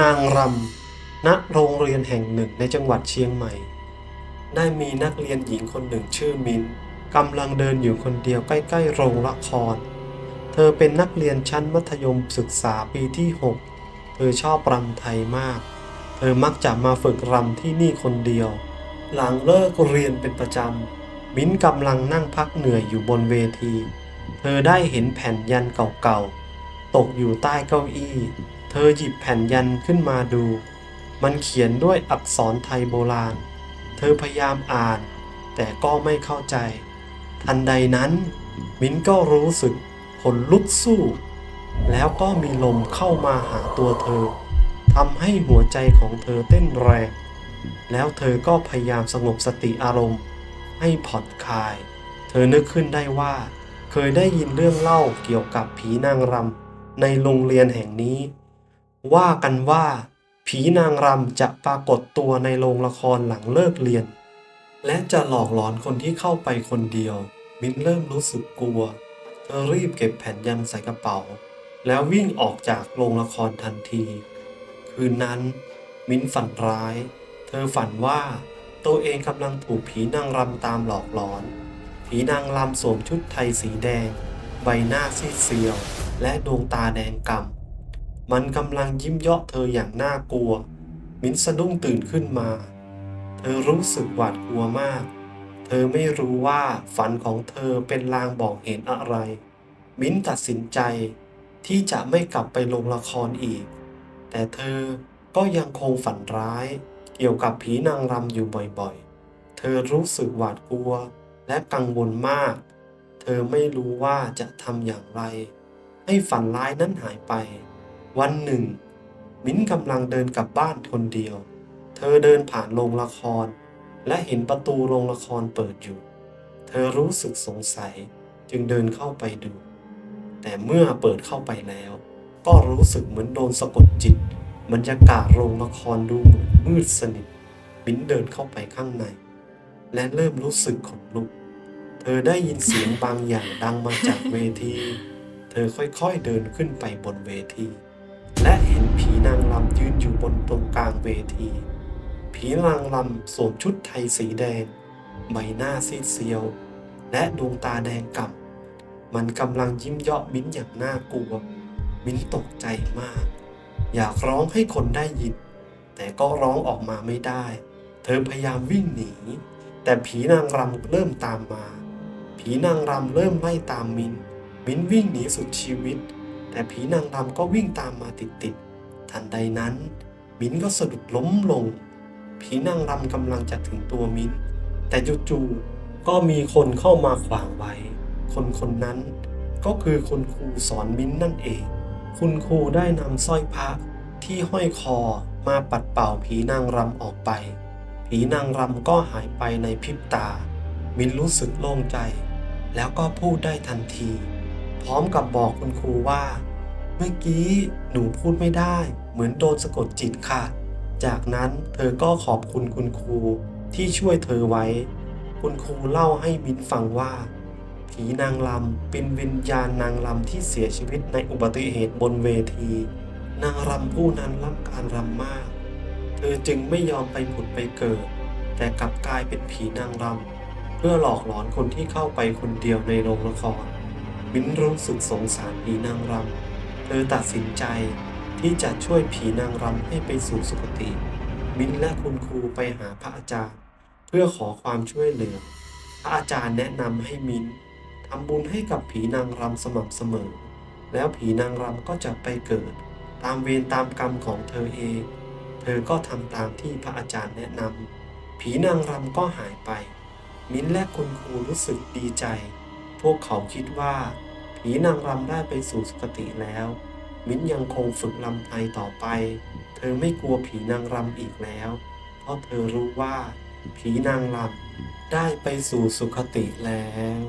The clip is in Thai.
นางรำณโรงเรียนแห่งหนึ่งในจังหวัดเชียงใหม่ ได้มีนักเรียนหญิงคนหนึ่งชื่อมินกำลังเดินอยู่คนเดียวใกล้ๆโรงละคร เธอเป็นนักเรียนชั้นมัธยมศึกษาปีที่ 6 เธอชอบรำไทยมาก เธอมักจะมาฝึกรำที่นี่คนเดียว หลังเลิกเรียนเป็นประจำ มิ้นกำลังนั่งพักเหนื่อยอยู่บนเวที เธอได้เห็นแผ่นยันเก่าๆ ตกอยู่ใต้เก้าอี้เอหยิบแผ่นยันขึ้นมาดู มันเขียนด้วยอักษรไทยโบราณ เธอพยายามอ่าน แต่ก็ไม่เข้าใจ ทันใดนั้น มิ้นก็รู้สึกขนลุกสู้ แล้วก็มีลมเข้ามาหาตัวเธอทำให้หัวใจของเธอเต้นแรง แล้วเธอก็พยายามสงบสติอารมณ์ ให้ผ่อนคลาย เธอนึกขึ้นได้ว่า เคยได้ยินเรื่องเล่าเกี่ยวกับผีนางรำในโรงเรียนแห่งนี้ ว่ากันว่า ผีนางรำจะปรากฏตัวในโรงละครหลังเลิกเรียน และจะหลอกหลอนคนที่เข้าไปคนเดียว มิ้นเริ่มรู้สึกกลัวเธอรีบเก็บแผ่นยันใส่กระเป๋า แล้ววิ่งออกจากโรงละครทันที คืนนั้น มิ้นฝันร้าย เธอฝันว่าตัวเองกำลังถูกผีนางรำตามหลอกหลอน ผีนางรำสวมชุดไทยสีแดง ใบหน้าซีดเซียว และดวงตาแดงกำ่ำ มันกำลังยิ้มเยาะเธออย่างน่ากลัว มิ้นสะดุ้งตื่นขึ้นมา เธอรู้สึกหวาดกลัวมาก เธอไม่รู้ว่าฝันของเธอเป็นลางบอกเหตุอะไร มิ้นตัดสินใจที่จะไม่กลับไปลงละครอีก แต่เธอก็ยังคงฝันร้าย เกี่ยวกับผีนางรำอยู่บ่อยๆ เธอรู้สึกหวาดกลัวและกังวลมาก เธอไม่รู้ว่าจะทำอย่างไร ให้ฝันร้ายนั้นหายไป วันหนึ่ง มิ้นกำลังเดินกลับบ้านคนเดียว เธอเดินผ่านโรงละคร และเห็นประตูโรงละครเปิดอยู่ เธอรู้สึกสงสัยจึงเดินเข้าไปดู แต่เมื่อเปิดเข้าไปแล้ว ก็รู้สึกเหมือนโดนสะกดจิตบรรยากาศโรงละครดูเหมือนมืดสนิทมิ้นเดินเข้าไปข้างใน และเริ่มรู้สึกขนลุก เธอได้ยินเสียงบางอย่างดังมาจากเวที เธอค่อยๆเดินขึ้นไปบนเวที นอยู่บนตรงกลางเวที ผีนางรำสวมชุดไทยสีแดง ใบหน้าซีดเซียว และดวงตาแดงกำ่ำมันกำลังยิ้มเยาะมิ้นอย่างน่ากลัว มิ้นตกใจมาก อยากร้องให้คนได้ยิน แต่ก็ร้องออกมาไม่ได้ เธอพยายามวิ่งหนี แต่ผีนางรำเริ่มตามมา ผีนางรำเริ่มไล่ตามมินมินวิ่งหนีสุดชีวิตแต่ผีนางรำก็วิ่งตามมาติดๆ ทันใดนั้น มินก็สะดุดล้มลง ผีนางรำกำลังจะถึงตัวมินแต่จู่ๆก็มีคนเข้ามาขวางไว้ คนคนนั้นก็คือคุณครูสอนมินนั่นเอง คุณครูได้นำสร้อยพระที่ห้อยคอมาปัดเป่าผีนางรำออกไป ผีนางรำก็หายไปในพริบตา มินรู้สึกโล่งใจ แล้วก็พูดได้ทันที พร้อมกับบอกคุณครูว่า เมื่อกี้หนูพูดไม่ได้ เหมือนโดนสะกดจิตค่ะ จากนั้นเธอก็ขอบคุณคุณครูที่ช่วยเธอไว้ คุณครูเล่าให้มินฟังว่า ผีนางรำเป็นวิญญาณนางรำที่เสียชีวิตในอุบัติเหตุบนเวที นางรำผู้นั้นรักการรำมาก เธอจึงไม่ยอมไปผุดไปเกิด แต่กลับกลายเป็นผีนางรำเพื่อหลอกหลอนคนที่เข้าไปคนเดียวในโรงละครมินรู้สึกสงสารผีนางรำ เธอตัดสินใจที่จะช่วยผีนางรำให้ไปสู่สุคติมินและคุณครูไปหาพระอาจารย์ เพื่อขอความช่วยเหลือ พระอาจารย์แนะนำให้มินทำบุญให้กับผีนางรำสม่ำเสมอ แล้วผีนางรำก็จะไปเกิด ตามเวรตามกรรมของเธอเอง เธอก็ทำตามที่พระอาจารย์แนะนำผีนางรำก็หายไป มิ้นและคุณครูรู้สึกดีใจ พวกเขาคิดว่า ผีนางรำได้ไปสู่สุคติแล้ว มิ้นยังคงฝึกลำไทยต่อไป เธอไม่กลัวผีนางรำอีกแล้ว เพราะเธอรู้ว่า ผีนางรำได้ไปสู่สุคติแล้ว